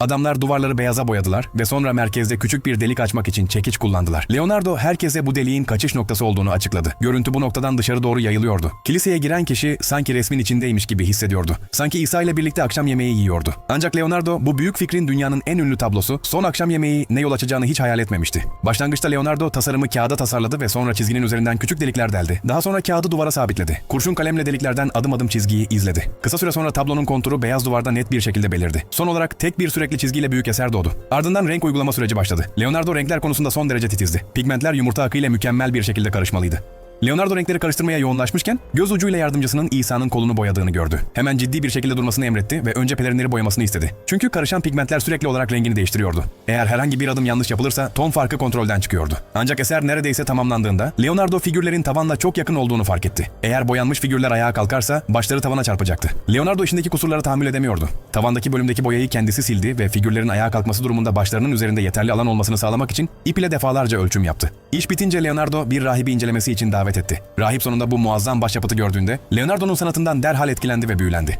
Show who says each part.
Speaker 1: Adamlar duvarları beyaza boyadılar ve sonra merkezde küçük bir delik açmak için çekiç kullandılar. Leonardo herkese bu deliğin kaçış noktası olduğunu açıkladı. Görüntü bu noktadan dışarı doğru yayılıyordu. Kiliseye giren kişi sanki resmin içindeymiş gibi hissediyordu. Sanki İsa ile birlikte akşam yemeği yiyordu. Ancak Leonardo bu büyük fikrin dünyanın en ünlü tablosu son akşam yemeği ne yol açacağını hiç hayal etmemişti. Başlangıçta Leonardo tasarımı kağıda tasarladı ve sonra çizginin üzerinden küçük delikler deldi. Daha sonra kağıdı duvara sabitledi. Kurşun kalemle deliklerden adım adım çizgiyi izledi. Kısa süre sonra tablonun konturu beyaz duvarda net bir şekilde belirdi. Son olarak tek bir sürekli çizgiyle büyük eser doğdu. Ardından renk uygulama süreci başladı. Leonardo renkler konusunda son derece titizdi. Pigmentler yumurta akıyla mükemmel bir şekilde karışmalıydı. Leonardo renkleri karıştırmaya yoğunlaşmışken göz ucuyla yardımcısının İsa'nın kolunu boyadığını gördü. Hemen ciddi bir şekilde durmasını emretti ve önce pelerinleri boyamasını istedi. Çünkü karışan pigmentler sürekli olarak rengini değiştiriyordu. Eğer herhangi bir adım yanlış yapılırsa ton farkı kontrolden çıkıyordu. Ancak eser neredeyse tamamlandığında Leonardo figürlerin tavanla çok yakın olduğunu fark etti. Eğer boyanmış figürler ayağa kalkarsa başları tavana çarpacaktı. Leonardo işindeki kusurlara tahammül edemiyordu. Tavandaki bölümdeki boyayı kendisi sildi ve figürlerin ayağa kalkması durumunda başlarının üzerinde yeterli alan olmasını sağlamak için ip ile defalarca ölçüm yaptı. İş bitince Leonardo bir rahibi incelemesi için davet etti. Rahip sonunda bu muazzam başyapıtı gördüğünde Leonardo'nun sanatından derhal etkilendi ve büyülendi.